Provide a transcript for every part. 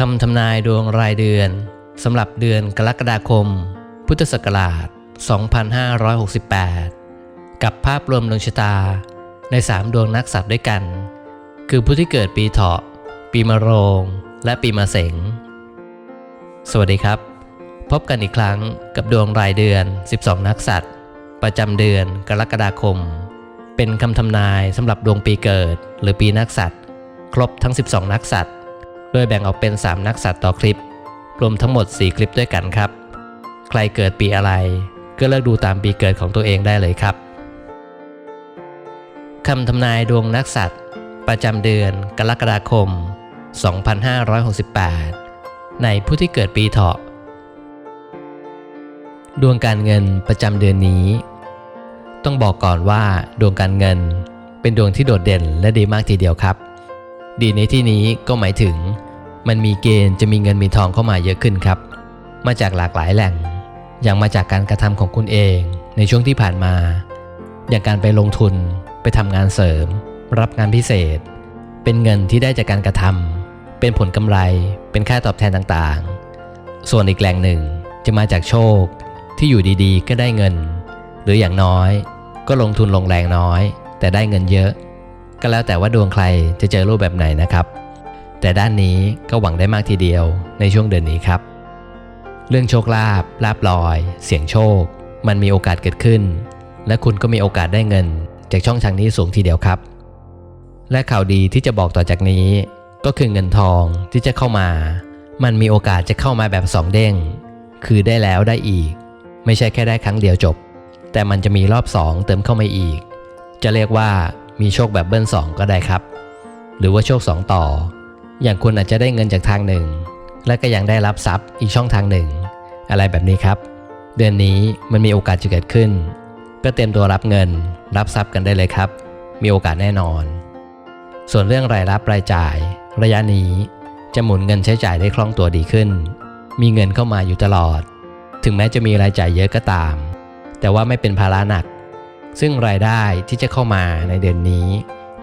คำทำนายดวงรายเดือนสำหรับเดือนกรกฎาคม พุทธศักราช 2568 กับภาพรวมดวงชะตาใน 3 ดวงนักสัตว์ด้วยกัน คือผู้ที่เกิดปีเถาะ ปีมะโรง และปีมะเสง สวัสดีครับ พบกันอีกครั้งกับดวงรายเดือน 12 นักสัตว์ ประจำเดือนกรกฎาคม เป็นคำทำนายสำหรับดวงปีเกิดหรือปีนักสัตว์ ครบทั้ง 12 นักสัตว์ โดยแบ่งออกเป็น 3 นักสัตว์ต่อคลิป รวมทั้งหมด 4 คลิปด้วยกันครับ ใครเกิดปีอะไร ก็เลือกดูตามปีเกิดของตัวเองได้เลยครับคำทำนายดวงนักสัตว์ ประจำเดือนกรกฎาคม 2568 ในผู้ที่เกิดปีเถาะ ดวงการเงินประจำเดือนนี้ ต้องบอกก่อนว่าดวงการเงินเป็นดวงที่โดดเด่นและดีมากทีเดียวครับ ดีในที่นี้ก็หมายถึง มันมีเกณฑ์จะมีเงินมีทองเข้ามาเยอะขึ้นครับ มาจากหลากหลายแหล่ง อย่างมาจากการกระทำของคุณเองในช่วงที่ผ่านมา อย่างการไปลงทุน ไปทำงานเสริม รับงานพิเศษ เป็นเงินที่ได้จากการกระทำเป็นผลกำไร เป็นค่าตอบแทนต่างๆ ส่วนอีกแหล่งหนึ่งจะมาจากโชค ที่อยู่ดีๆ ก็ได้เงิน หรืออย่างน้อย ก็ลงทุนลงแรงน้อย แต่ได้เงินเยอะ ก็แล้วแต่ว่าดวงใครจะเจอรูปแบบไหนนะครับ แต่ด้านนี้ก็หวังได้มากทีเดียวในช่วงเดือนนี้ครับ เรื่องโชคลาภลาบลอย เสียงโชค มันมีโอกาสเกิดขึ้น และคุณก็มีโอกาสได้เงิน จากช่องทางนี้สูงทีเดียวครับ และข่าวดีที่จะบอกต่อจากนี้ ก็คือเงินทองที่จะเข้ามา มันมีโอกาสจะเข้ามาแบบสองเด้ง คือได้แล้วได้อีก ไม่ใช่แค่ได้ครั้งเดียวจบ แต่มันจะมีรอบสองเติมเข้ามาอีก จะเรียกว่ามีโชคแบบเบิ้ลสองก็ได้ครับ หรือว่าโชคสองต่อ อย่างคุณอาจจะได้เงินจากทางหนึ่ง และก็ยังได้รับทรัพย์อีกช่องทางหนึ่ง อะไรแบบนี้ครับ เดือนนี้มันมีโอกาสจะเกิดขึ้น ก็เตรียมตัวรับเงิน รับทรัพย์กันได้เลยครับ มีโอกาสแน่นอน ส่วนเรื่องรายรับรายจ่าย ระยะนี้จะหมุนเงินใช้จ่ายได้คล่องตัวดีขึ้น มีเงินเข้ามาอยู่ตลอด ถึงแม้จะมีรายจ่ายเยอะก็ตาม แต่ว่าไม่เป็นภาระหนัก ซึ่งรายได้ที่จะเข้ามาในเดือนนี้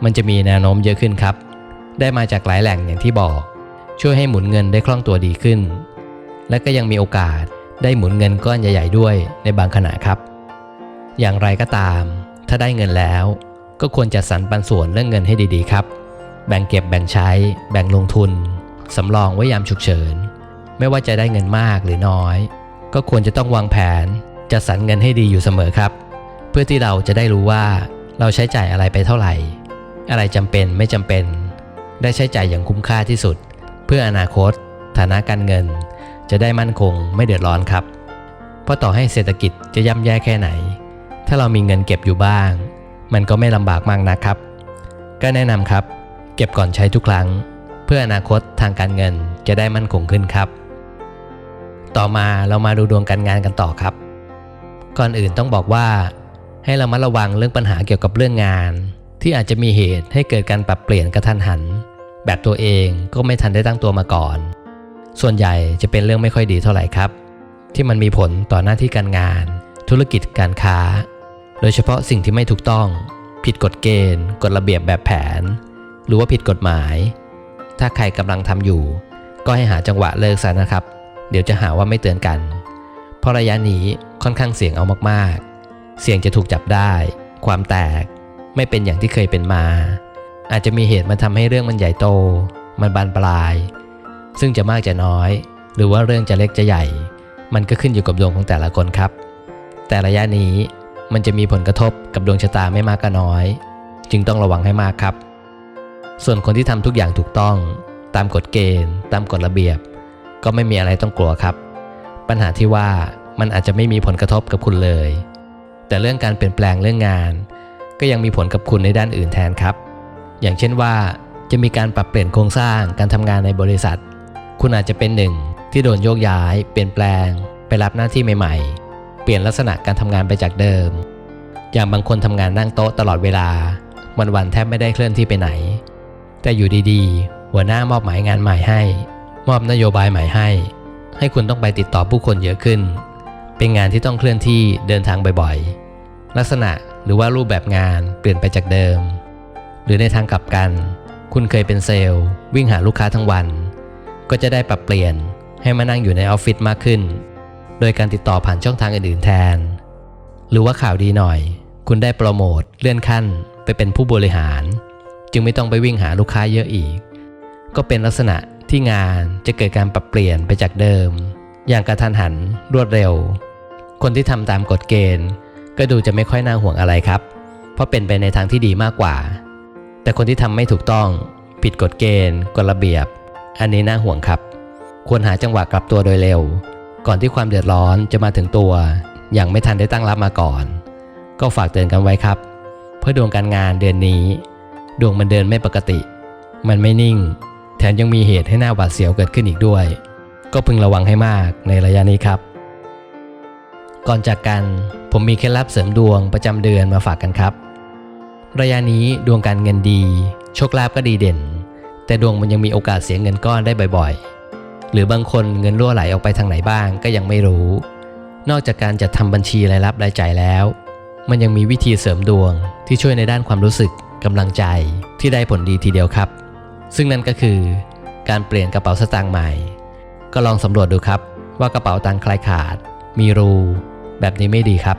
มันจะมีแนวโน้มเยอะขึ้นครับ ได้มาจากหลายแหล่งอย่างที่บอก ช่วยให้หมุนเงินได้คล่องตัวดีขึ้น และก็ยังมีโอกาสได้หมุนเงินก้อนใหญ่ ๆ ด้วยในบางขณะครับ อย่างไรก็ตาม ถ้าได้เงินแล้ว ก็ควรจัดสรรปันส่วนเรื่องเงินให้ดีๆ ครับ แบ่งเก็บแบ่งใช้ แบ่งลงทุนสำรองไว้ยามฉุกเฉิน ไม่ว่าจะได้เงินมากหรือน้อย ก็ควรจะต้องวางแผนจัดสรรเงินให้ดีอยู่เสมอครับ เพื่อที่เราจะได้รู้ว่าเราใช้จ่ายอะไรไปเท่าไหร่ อะไรจำเป็นไม่จำเป็น ได้ใช้จ่ายอย่างคุ้มค่าที่สุด เพื่ออนาคต ฐานะการเงิน จะได้มั่นคงไม่เดือดร้อนครับ เพราะต่อให้เศรษฐกิจจะย่ำแย่แค่ไหน ถ้าเรามีเงินเก็บอยู่บ้าง มันก็ไม่ลำบากมากนะครับ ก็แนะนำครับ เก็บก่อนใช้ทุกครั้ง เพื่ออนาคตทางการเงินจะได้มั่นคงขึ้นครับ ต่อมาเรามาดูดวงการงานกันต่อครับ ก่อนอื่นต้องบอกว่า ให้เรามาระวังเรื่องปัญหาเกี่ยวกับเรื่องงานที่อาจจะมีเหตุให้เกิดการปรับเปลี่ยนกระทันหัน แบบตัวเองก็ไม่ทันได้ตั้งตัวมาก่อน ส่วนใหญ่จะเป็นเรื่องไม่ค่อยดีเท่าไหร่ครับ ที่มันมีผลต่อหน้าที่การงาน ธุรกิจการค้า โดยเฉพาะสิ่งที่ไม่ถูกต้อง ผิดกฎเกณฑ์ กฎระเบียบแบบแผน หรือว่าผิดกฎหมาย ถ้าใครกำลังทำอยู่ ก็ให้หาจังหวะเลิกซะนะครับ เดี๋ยวจะหาว่าไม่เตือนกัน เพราะระยะนี้ค่อนข้างเสี่ยงเอามากๆ เสี่ยงจะถูกจับได้ ความแตก ไม่เป็นอย่างที่เคยเป็นมา อาจจะมีเหตุมาทำให้เรื่องมันใหญ่โต มันบานปลาย ซึ่งจะมากจะน้อย หรือว่าเรื่องจะเล็กจะใหญ่ มันก็ขึ้นอยู่กับดวงของแต่ละคนครับ แต่ระยะนี้มันจะมีผลกระทบกับดวงชะตาไม่มากก็น้อย จึงต้องระวังให้มากครับ ส่วนคนที่ทำทุกอย่างถูกต้อง ตามกฎเกณฑ์ ตามกฎระเบียบ ก็ไม่มีอะไรต้องกลัวครับ ปัญหาที่ว่ามันอาจจะไม่มีผลกระทบกับคุณเลย แต่เรื่องการเปลี่ยนแปลงเรื่องงาน ก็ยังมีผลกับคุณในด้านอื่นแทนครับ อย่างเช่นว่า จะมีการปรับเปลี่ยนโครงสร้างการทำงานในบริษัท คุณอาจจะเป็นหนึ่งที่โดนโยกย้าย เปลี่ยนแปลง ไปรับหน้าที่ใหม่ ๆ เปลี่ยนลักษณะการทำงานไปจากเดิม อย่างบางคนทำงานนั่งโต๊ะตลอดเวลา วันๆแทบไม่ได้เคลื่อนที่ไปไหน แต่อยู่ดีๆ หัวหน้ามอบหมายงานใหม่ให้ มอบนโยบายใหม่ให้ ให้คุณต้องไปติดต่อผู้คนเยอะขึ้น เป็นงานที่ต้องเคลื่อนที่เดินทางบ่อยๆ ลักษณะหรือว่ารูปแบบงานเปลี่ยนไปจากเดิม หรือในทางกลับกัน คุณเคยเป็นเซลล์ วิ่งหาลูกค้าทั้งวัน ก็จะได้ปรับเปลี่ยนให้มานั่งอยู่ในออฟฟิศมากขึ้น โดยการติดต่อผ่านช่องทางอื่นๆแทน หรือว่าข่าวดีหน่อย คุณได้โปรโมทเลื่อนขั้นไปเป็นผู้บริหาร จึงไม่ต้องไปวิ่งหาลูกค้าเยอะอีก ก็เป็นลักษณะที่งานจะเกิดการปรับเปลี่ยนไปจากเดิม อย่างกระทันหันรวดเร็ว คนที่ทำตามกฎเกณฑ์ ก็ดูจะไม่ค่อยน่าห่วงอะไรครับ เพราะเป็นไปในทางที่ดีมากกว่า แต่คนที่ทำไม่ถูกต้อง ผิดกฎเกณฑ์กฎระเบียบ อันนี้น่าห่วงครับ ควรหาจังหวะกลับตัวโดยเร็ว ก่อนที่ความเดือดร้อนจะมาถึงตัว อย่างไม่ทันได้ตั้งรับมาก่อน ก็ฝากเตือนกันไว้ครับ เพื่อดวงการงานเดือนนี้ ดวงมันเดินไม่ปกติ มันไม่นิ่ง แถมยังมีเหตุให้หน้าหวาดเสียวเกิดขึ้นอีกด้วย ก็พึงระวังให้มากในระยะนี้ครับ ก่อนจากกันผมมีเคล็ดลับเสริมดวงประจำเดือนมาฝากกันครับ ระยะนี้ดวงการเงินดี โชคลาภก็ดีเด่น แต่ดวงมันยังมีโอกาสเสียเงินก้อนได้บ่อยๆ หรือบางคนเงินรั่วไหลออกไปทางไหนบ้างก็ยังไม่รู้ นอกจากการจัดทำบัญชีรายรับรายจ่ายแล้ว มันยังมีวิธีเสริมดวงที่ช่วยในด้านความรู้สึกกำลังใจที่ได้ผลดีทีเดียวครับ ซึ่งนั่นก็คือ การเปลี่ยนกระเป๋าสตางค์ใหม่ ก็ลองสำรวจดูครับว่ากระเป๋าตังค์ใครขาด มีรู แบบนี้ไม่ดีครับ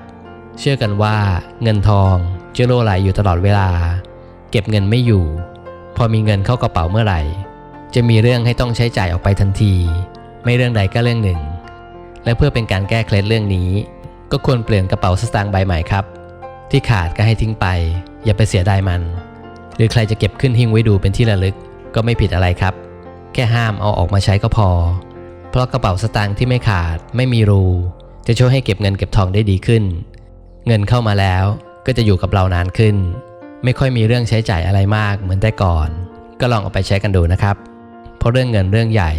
เชื่อกันว่าเงินทอง จะรั่วไหลอยู่ตลอดเวลา เก็บเงินไม่อยู่ พอมีเงินเข้ากระเป๋าเมื่อไหร่ จะมีเรื่องให้ต้องใช้จ่ายออกไปทันที ไม่เรื่องใดก็เรื่องหนึ่ง และเพื่อเป็นการแก้เคล็ดเรื่องนี้ ก็ควรเปลี่ยนกระเป๋าสตางค์ใบใหม่ครับ ที่ขาดก็ให้ทิ้งไป อย่าไปเสียดายมัน หรือใครจะเก็บขึ้นหิ้งไว้ดูเป็นที่ระลึกก็ไม่ผิดอะไรครับ แค่ห้ามเอาออกมาใช้ก็พอ เพราะกระเป๋าสตางค์ที่ไม่ขาดไม่มีรู จะช่วยให้เก็บเงินเก็บทองได้ดีขึ้น เงินเข้ามาแล้ว ก็จะอยู่กับเรานานขึ้น ไม่ค่อยมีเรื่องใช้จ่ายอะไรมากเหมือนแต่ก่อน ก็ลองเอาไปใช้กันดูนะครับ เพราะเรื่องเงินเรื่องใหญ่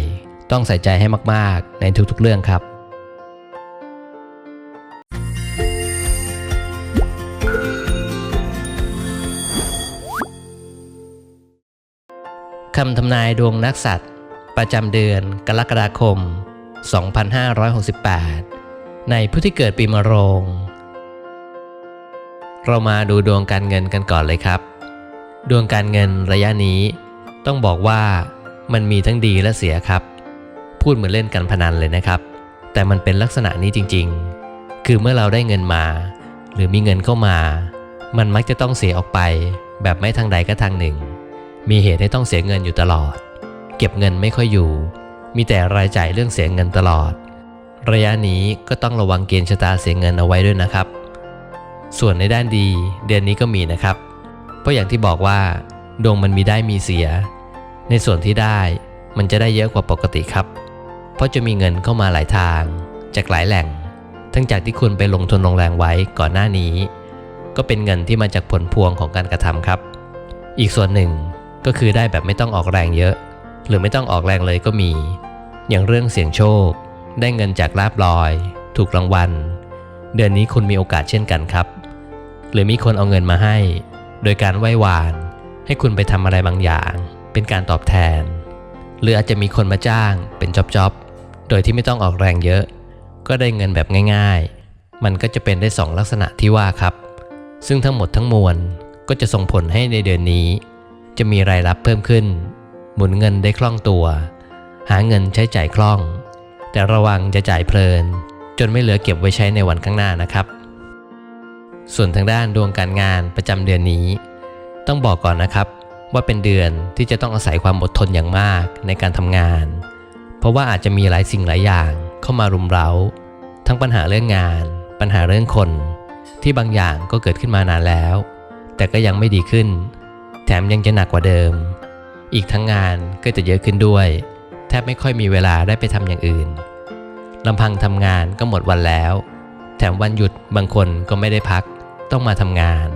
ต้องใส่ใจให้มากๆ ในทุกๆเรื่องครับคำทำนายดวงนักสัตว์ ประจำเดือนกรกฎาคม 2568 ในผู้ที่เกิดปีมะโรง เรามาดูดวงการเงินกันก่อนเลยครับ ดวงการเงินระยะนี้ ต้องบอกว่ามันมีทั้งดีและเสียครับ พูดเหมือนเล่นกันพนันเลยนะครับ แต่มันเป็นลักษณะนี้จริงๆ คือเมื่อเราได้เงินมา หรือมีเงินเข้ามา มันมักจะต้องเสียออกไป แบบไม่ทางใดก็ทางหนึ่ง มีเหตุให้ต้องเสียเงินอยู่ตลอด เก็บเงินไม่ค่อยอยู่ มีแต่รายจ่ายเรื่องเสียเงินตลอด ระยะนี้ก็ต้องระวังเกณฑ์ชะตาเสียเงินเอาไว้ด้วยนะครับ ส่วนในด้านดีเดือนนี้ก็มีนะครับ เพราะอย่างที่บอกว่า ดวงมันมีได้มีเสีย ในส่วนที่ได้มันจะได้เยอะกว่าปกติครับ เพราะจะมีเงินเข้ามาหลายทาง จากหลายแหล่ง ทั้งจากที่คุณไปลงทุนลงแรงไว้ก่อนหน้านี้ ก็เป็นเงินที่มาจากผลพวงของการกระทำครับ อีกส่วนหนึ่งก็คือได้แบบไม่ต้องออกแรงเยอะ หรือไม่ต้องออกแรงเลยก็มี อย่างเรื่องเสี่ยงโชค ได้เงินจากลาบลอย ถูกรางวัล เดือนนี้คุณมีโอกาสเช่นกันครับ หรือมีคนเอาเงินมาให้ โดยการไหว้วาน ให้คุณไปทำอะไรบางอย่าง เป็นการตอบแทน หรืออาจจะมีคนมาจ้าง เป็นจ็อบๆโดยที่ไม่ต้องออกแรงเยอะ ก็ได้เงินแบบง่ายๆ มันก็จะเป็นได้สองลักษณะที่ว่าครับ ซึ่งทั้งหมดทั้งมวลก็จะส่งผลให้ในเดือนนี้ จะมีรายรับเพิ่มขึ้น หมุนเงินได้คล่องตัว หาเงินใช้จ่ายคล่อง แต่ระวังจะจ่ายเพลิน จนไม่เหลือเก็บไว้ใช้ในวันข้างหน้านะครับ ส่วนทางด้านดวงการงานประจำเดือนนี้ ต้องบอกก่อนนะครับ ว่าเป็นเดือนที่จะต้องอาศัยความอดทนอย่างมากในการทำงาน เพราะว่าอาจจะมีหลายสิ่งหลายอย่างเข้ามารุมเร้า ทั้งปัญหาเรื่องงาน ปัญหาเรื่องคน ที่บางอย่างก็เกิดขึ้นมานานแล้ว แต่ก็ยังไม่ดีขึ้น แถมยังจะหนักกว่าเดิม อีกทั้งงานก็จะเยอะขึ้นด้วย แทบไม่ค่อยมีเวลาได้ไปทำอย่างอื่นลำพังทำงานก็หมดวันแล้ว แถมวันหยุดบางคนก็ไม่ได้พัก ต้องมาทำงาน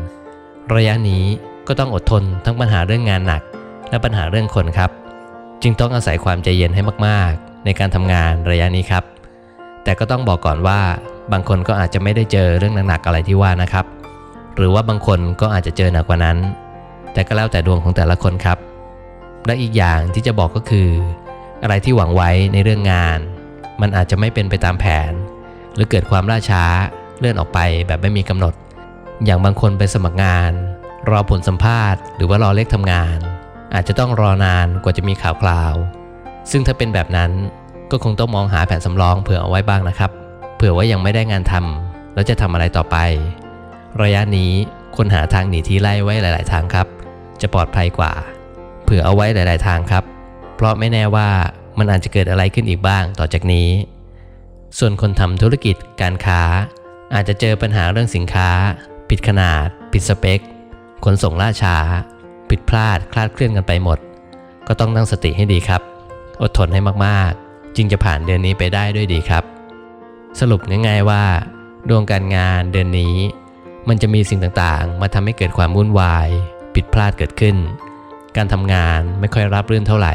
ระยะนี้ก็ต้องอดทนทั้งปัญหาเรื่องงานหนัก และปัญหาเรื่องคนครับ จึงต้องอาศัยความใจเย็นให้มากๆ ในการทำงานระยะนี้ครับ แต่ก็ต้องบอกก่อนว่าบางคนก็อาจจะไม่ได้เจอเรื่องหนักๆอะไรที่ว่านะครับ หรือว่าบางคนก็อาจจะเจอหนักกว่านั้น แต่ก็แล้วแต่ดวงของแต่ละคนครับ และอีกอย่างที่จะบอกก็คือ อะไรที่หวังไว้ในเรื่องงาน มันอาจจะไม่เป็นไปตามแผน หรือเกิดความล่าช้าเลื่อนออกไปแบบไม่มีกำหนด อย่างบางคนไปสมัครงาน รอผลสัมภาษณ์หรือว่ารอเลขทำงาน อาจจะต้องรอนานกว่าจะมีข่าวคราว ซึ่งถ้าเป็นแบบนั้นก็คงต้องมองหาแผนสำรองเผื่อเอาไว้บ้างนะครับ เผื่อว่ายังไม่ได้งานทำแล้วจะทำอะไรต่อไป ระยะนี้คนหาทางหนีที่ไล่ไว้หลาย ๆ ทางครับ จะปลอดภัยกว่า เผื่อเอาไว้หลาย ๆ ทางครับ เพราะไม่แน่ว่ามันอาจจะเกิดอะไรขึ้นอีกบ้างต่อจากนี้ ส่วนคนทำธุรกิจการค้า อาจจะเจอปัญหาเรื่องสินค้า ผิดขนาด ผิดสเปค ขนส่งล่าช้า ผิดพลาด คลาดเคลื่อนกันไปหมด ก็ต้องตั้งสติให้ดีครับ อดทนให้มากๆ จึงจะผ่านเดือนนี้ไปได้ด้วยดีครับ สรุปง่ายๆว่า ดวงการงานเดือนนี้ มันจะมีสิ่งต่างๆ มาทำให้เกิดความวุ่นวาย ผิดพลาดเกิดขึ้น การทำงานไม่ค่อยรับรื่นเท่าไหร่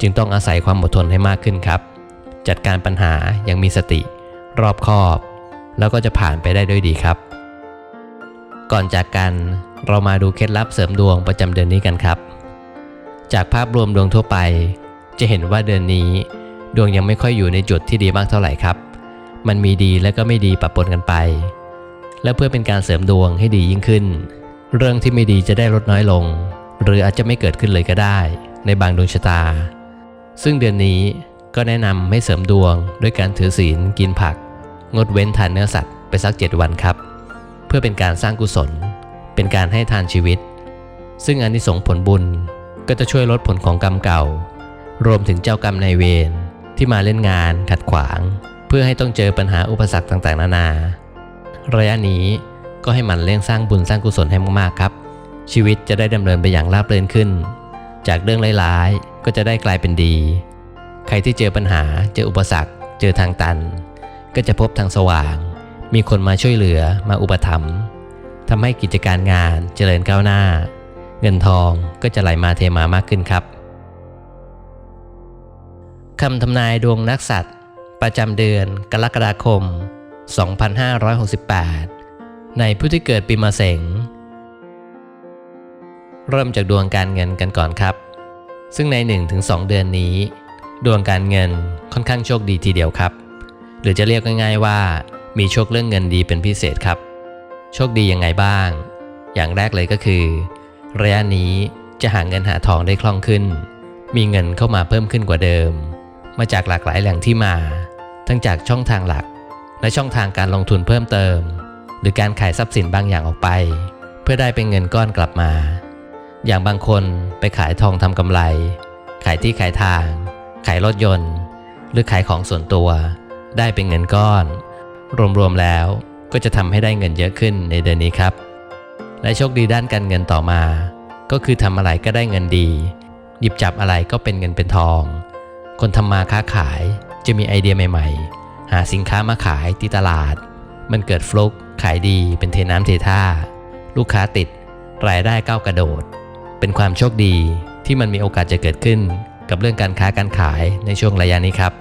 จึงต้องอาศัยความอดทนให้มากขึ้นครับ จัดการปัญหาอย่างมีสติ รอบคอบ แล้วก็จะผ่านไปได้ด้วยดีครับ ก่อนจากกัน เรามาดูเคล็ดลับเสริมดวงประจำเดือนนี้กันครับ จากภาพรวมดวงทั่วไป จะเห็นว่าเดือนนี้ ดวงยังไม่ค่อยอยู่ในจุดที่ดีมากเท่าไหร่ครับ มันมีดีและก็ไม่ดีปะปนกันไป และเพื่อเป็นการเสริมดวงให้ดียิ่งขึ้น เรื่องที่ไม่ดีจะได้ลดน้อยลง หรืออาจจะไม่เกิดขึ้นเลยก็ได้ ในบางดวงชะตา ซึ่งเดือนนี้ก็แนะนำให้เสริมดวง ด้วยการถือศีลกินผัก งดเว้นทานเนื้อสัตว์ไปสัก 7 วันครับ เพื่อเป็นการสร้างกุศล เป็นการให้ทานชีวิต ซึ่งอานิสงส์ผลบุญก็จะช่วยลดผลของกรรมเก่า รวมถึงเจ้ากรรมนายเวรที่มาเล่นงานขัดขวาง เพื่อให้ต้องเจอปัญหาอุปสรรคต่างๆ นานา ระยะนี้ก็ให้มันเร่งสร้างบุญสร้างกุศลให้มากๆครับ ชีวิตจะได้ดำเนินไปอย่างราบรื่นขึ้น จากเรื่องร้ายๆก็จะได้กลายเป็นดี ใครที่เจอปัญหาเจออุปสรรค เจอทางตัน ก็จะพบทางสว่าง มีคนมาช่วยเหลือมาอุปถัมภ์ทำให้กิจการงานเจริญก้าวหน้า เงินทองก็จะไหลมาเทมามากขึ้นครับคำทำนายดวงนักสัตว์ ประจำเดือนกรกฎาคม 2568 ในผู้ที่เกิดปีมะเสงเริ่มจากดวงการเงินกันก่อนครับ ซึ่งใน 1-2 เดือนนี้ ดวงการเงินค่อนข้างโชคดีทีเดียวครับ หรือจะเรียกง่ายๆว่า มีโชคเรื่องเงินดีเป็นพิเศษครับ โชคดียังไงบ้าง อย่างแรกเลยก็คือระยะนี้จะหาเงินหาทองได้คล่องขึ้น มีเงินเข้ามาเพิ่มขึ้นกว่าเดิม มาจากหลากหลายแหล่งที่มา ทั้งจากช่องทางหลัก และช่องทางการลงทุนเพิ่มเติม หรือการขายทรัพย์สินบางอย่างออกไป เพื่อได้เป็นเงินก้อนกลับมา อย่างบางคนไปขายทองทำกำไร ขายที่ขายทาง ขายรถยนต์ หรือขายของส่วนตัว ได้เป็นเงินก้อน รวมๆแล้วก็จะทำให้ได้เงินเยอะขึ้นในเดือนนี้ครับ และโชคดีด้านการเงินต่อมา ก็คือทำอะไรก็ได้เงินดี หยิบจับอะไรก็เป็นเงินเป็นทอง คนทำมาค้าขายจะมีไอเดียใหม่ ๆ หาสินค้ามาขายที่ตลาด มันเกิดฟลุกขายดีเป็นเทน้ำเทท่า ลูกค้าติด รายได้ก้าวกระโดด เป็นความโชคดีที่มันมีโอกาสจะเกิดขึ้น กับเรื่องการค้าการขายในช่วงระยะนี้ครับ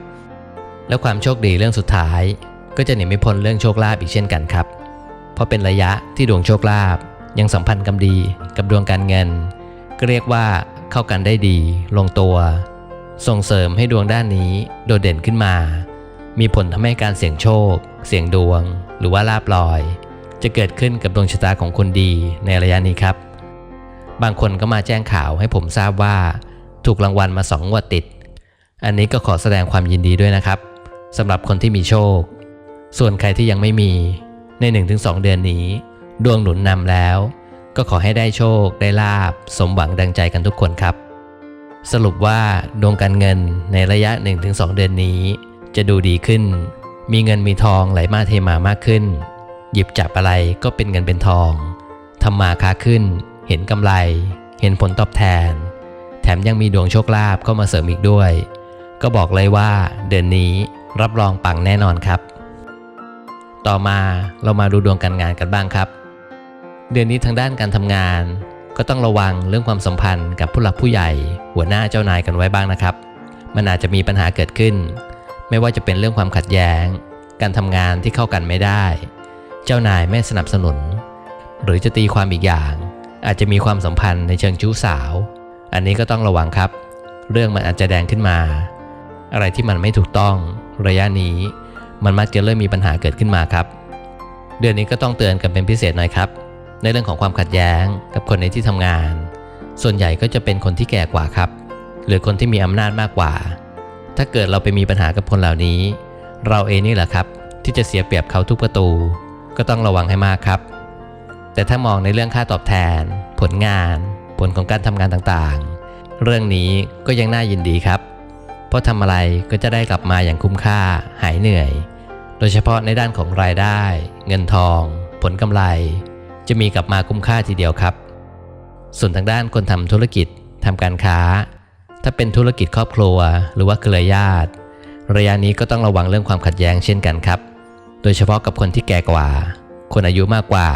และความโชคดีเรื่องสุดท้าย ก็จะหนีไม่พ้นเรื่องโชคลาภอีกเช่นกันครับ เพราะเป็นระยะที่ดวงโชคลาภยังสัมพันธ์กันดีกับดวงการเงิน ก็เรียกว่าเข้ากันได้ดี ลงตัว ส่งเสริมให้ดวงด้านนี้โดดเด่นขึ้นมา มีผลทำให้การเสี่ยงโชค เสี่ยงดวง หรือว่าลาบลอย จะเกิดขึ้นกับดวงชะตาของคนดีในระยะนี้ครับ บางคนก็มาแจ้งข่าวให้ผมทราบว่า ถูกรางวัลมาสองงวดติด อันนี้ก็ขอแสดงความยินดีด้วยนะครับสำหรับคนที่มีโชค ส่วนใครที่ยังไม่มีใน 1-2 เดือนนี้ ดวงหนุนนำแล้ว ก็ขอให้ได้โชคได้ลาบ สมหวังดังใจกันทุกคนครับ สรุปว่าดวงการเงินในระยะ 1-2 เดือนนี้ จะดูดีขึ้น มีเงินมีทองไหลมาเทมามากขึ้น หยิบจับอะไรก็เป็นเงินเป็นทองทำมาค้าขึ้น เห็นกำไร เห็นผลตอบแทน แถมยังมีดวงโชคลาภเข้ามาเสริมอีกด้วย ก็บอกเลยว่า เดือนนี้รับรองปังแน่นอนครับ ต่อมาเรามาดูดวงการงานกันบ้างครับ เดือนนี้ทางด้านการทำงาน ก็ต้องระวังเรื่องความสัมพันธ์กับผู้หลักผู้ใหญ่ หัวหน้าเจ้านายกันไว้บ้างนะครับ มันอาจจะมีปัญหาเกิดขึ้น ไม่ว่าจะเป็นเรื่องความขัดแย้ง การทำงานที่เข้ากันไม่ได้ เจ้านายไม่สนับสนุน หรือจะตีความอีกอย่าง อาจจะมีความสัมพันธ์ในเชิงชู้สาว อันนี้ก็ต้องระวังครับ เรื่องมันอาจจะแดงขึ้นมา อะไรที่มันไม่ถูกต้องระยะนี้ มันมักจะเริ่มมีปัญหาเกิดขึ้นมาครับ เดือนนี้ก็ต้องเตือนกันเป็นพิเศษหน่อยครับ ในเรื่องของความขัดแย้งกับคนในที่ทำงาน ส่วนใหญ่ก็จะเป็นคนที่แก่กว่าครับ หรือคนที่มีอำนาจมากกว่า ถ้าเกิดเราไปมีปัญหากับคนเหล่านี้ เราเองนี่แหละครับ ที่จะเสียเปรียบเขาทุกประตู ก็ต้องระวังให้มากครับ แต่ถ้ามองในเรื่องค่าตอบแทน ผลงาน ผลของการทำงานต่างๆ เรื่องนี้ก็ยังน่ายินดีครับ เพราะทำอะไรก็จะได้กลับมาอย่างคุ้มค่าหายเหนื่อย โดยเฉพาะในด้านของรายได้ เงินทอง ผลกำไร จะมีกลับมาคุ้มค่าทีเดียวครับ ส่วนทางด้านคนทำธุรกิจทำการค้า ถ้าเป็นธุรกิจครอบครัว หรือว่าเครือญาติ ระยะนี้ก็ต้องระวังเรื่องความขัดแย้งเช่นกันครับ โดยเฉพาะกับคนที่แก่กว่า คนอายุมากกว่า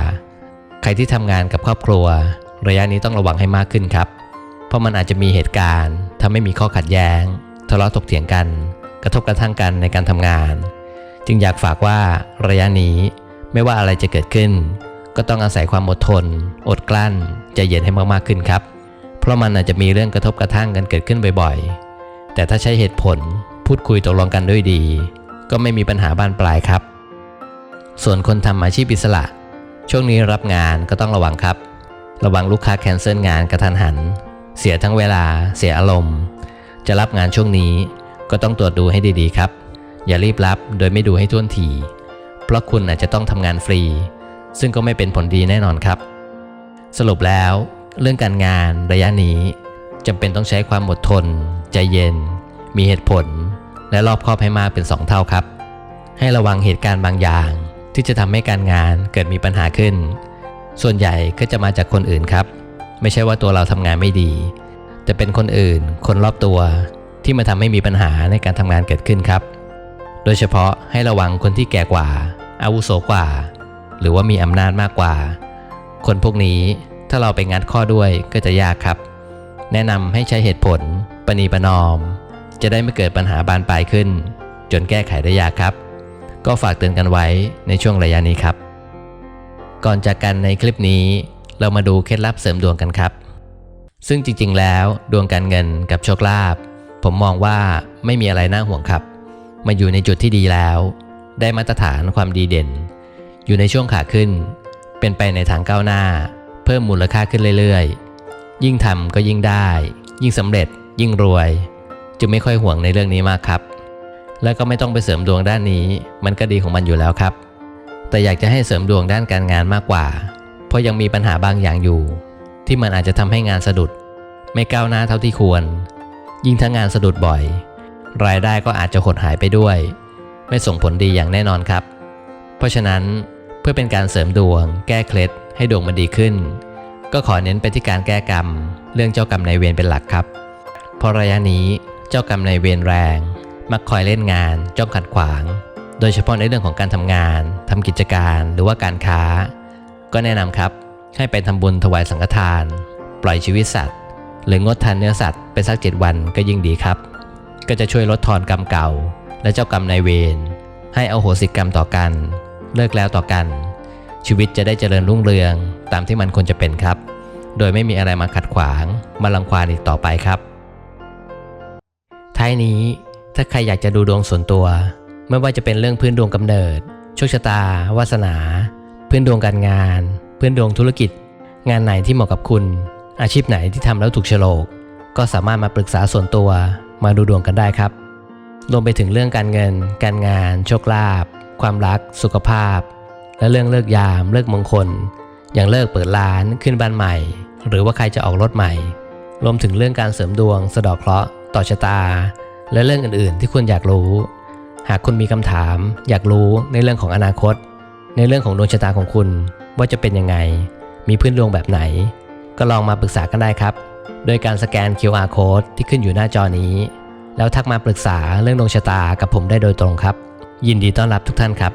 ใครที่ทำงานกับครอบครัว ระยะนี้ต้องระวังให้มากขึ้นครับ เพราะมันอาจจะมีเหตุการณ์ทำให้มีข้อขัดแย้ง ทะเลาะถกเถียงกัน กระทบกระทั่งกันในการทำงาน จึงอยากฝากว่าระยะนี้ไม่ว่าอะไรจะเกิดขึ้น ก็ต้องอาศัยความอดทน อดกลั้นใจเย็นให้มากๆขึ้นครับ เพราะมันอาจจะมีเรื่องกระทบกระทั่งกันเกิดขึ้นบ่อยๆ แต่ถ้าใช้เหตุผลพูดคุยตกลงกันด้วยดี ก็ไม่มีปัญหาบานปลายครับ ส่วนคนทำอาชีพอิสระ ช่วงนี้รับงานก็ต้องระวังครับ ระวังลูกค้าแคนเซิลงานกระทันหัน เสียทั้งเวลา เสียอารมณ์ จะรับงานช่วงนี้ก็ต้องตรวจดูให้ดีๆครับ อย่ารีบรับโดยไม่ดูให้ท่วนทีเพราะคุณอาจจะต้องทำงานฟรี ซึ่งก็ไม่เป็นผลดีแน่นอนครับ สรุปแล้ว เรื่องการงานระยะนี้จำเป็นต้องใช้ความอดทน ใจเย็น มีเหตุผล และรอบคอบให้มากเป็น 2 เท่าครับ ให้ระวังเหตุการณ์บางอย่าง ที่จะทำให้การงานเกิดมีปัญหาขึ้น ส่วนใหญ่ก็จะมาจากคนอื่นครับ ไม่ใช่ว่าตัวเราทำงานไม่ดี แต่เป็นคนอื่น คนรอบตัว ที่มาทำให้มีปัญหาในการทำงานเกิดขึ้นครับ โดยเฉพาะให้ระวังคนที่แก่กว่า อาวุโสกว่า หรือว่ามีอำนาจมากกว่า คนพวกนี้ถ้าเราไปงัดข้อด้วยก็จะยากครับ แนะนำให้ใช้เหตุผล ปณีประนอม จะได้ไม่เกิดปัญหาบานปลายขึ้น จนแก้ไขได้ยากครับ ก็ฝากเตือนกันไว้ในช่วงระยะนี้ครับ ก่อนจากกันในคลิปนี้เรามาดูเคล็ดลับเสริมดวงกันครับ ซึ่งจริงๆ แล้วดวงการเงินกับโชคลาภผมมองว่าไม่มีอะไรน่าห่วงครับ มาอยู่ในจุดที่ดีแล้ว ได้มาตรฐานความดีเด่น อยู่ในช่วงขาขึ้น เป็นไปในทางก้าวหน้า เพิ่มมูลค่าขึ้นเรื่อยๆ ยิ่งทำก็ยิ่งได้ ยิ่งสำเร็จ ยิ่งรวย จึงไม่ค่อยห่วงในเรื่องนี้มากครับ แล้วก็ไม่ต้องไปเสริมดวงด้านนี้ มันก็ดีของมันอยู่แล้วครับ แต่อยากจะให้เสริมดวงด้านการงานมากกว่า เพราะยังมีปัญหาบางอย่างอยู่ ที่มันอาจจะทำให้งานสะดุด ไม่ก้าวหน้าเท่าที่ควร ยิ่งถ้างานสะดุดบ่อย รายได้ก็อาจจะหดหายไปด้วย ไม่ส่งผลดีอย่างแน่นอนครับ เพราะฉะนั้นเพื่อเป็นการเสริมดวง แก้เคล็ดให้ดวงมันดีขึ้น ก็ขอเน้นไปที่การแก้กรรม เรื่องเจ้ากรรมนายเวรเป็นหลักครับเพราะระยะนี้เจ้ากรรมนายเวรแรง มักคอยเล่นงานจ้องขัดขวาง โดยเฉพาะในเรื่องของการทำงานทำกิจการหรือว่าการค้า ก็แนะนำครับ ให้ไปทำบุญถวายสังฆทาน ปล่อยชีวิตสัตว์ หรืองดทานเนื้อสัตว์ไปสักเจ็ดวันก็ยิ่งดีครับ ก็จะช่วยลดทอนกรรมเก่า และเจ้ากรรมนายเวรให้เอาโหสิกรรมต่อกัน เลิกแล้วต่อกัน ชีวิตจะได้เจริญรุ่งเรืองตามที่มันควรจะเป็นครับ โดยไม่มีอะไรมาขัดขวางมาลังควานอีกต่อไปครับ ท้ายนี้ถ้าใครอยากจะดูดวงส่วนตัว ไม่ว่าจะเป็นเรื่องพื้นดวงกำเนิดโชคชะตา วาสนา พื้นดวงการงาน พื้นดวงธุรกิจ งานไหนที่เหมาะกับคุณ อาชีพไหนที่ทำแล้วถูกโฉลก ก็สามารถมาปรึกษาส่วนตัวมาดูดวงกันได้ครับ รวมไปถึงเรื่องการเงิน การงาน โชคลาภความรัก สุขภาพ และเรื่องเลิกยาม เลิกมงคล อย่างเลิกเปิดร้านขึ้นบ้านใหม่ หรือว่าใครจะออกรถใหม่ รวมถึงเรื่องการเสริมดวง สะดอกเคราะห์ต่อชะตา และเรื่องอื่นๆ ที่คุณอยากรู้ หากคุณมีคำถาม อยากรู้ในเรื่องของอนาคต ในเรื่องของดวงชะตาของคุณ ว่าจะเป็นยังไง มีพื้นดวงแบบไหน ก็ลองมาปรึกษากันได้ครับ โดยการสแกน QR code ที่ขึ้นอยู่หน้าจอนี้ แล้วทักมาปรึกษาเรื่องดวงชะตากับผมได้โดยตรงครับ ยินดีต้อนรับทุกท่านครับ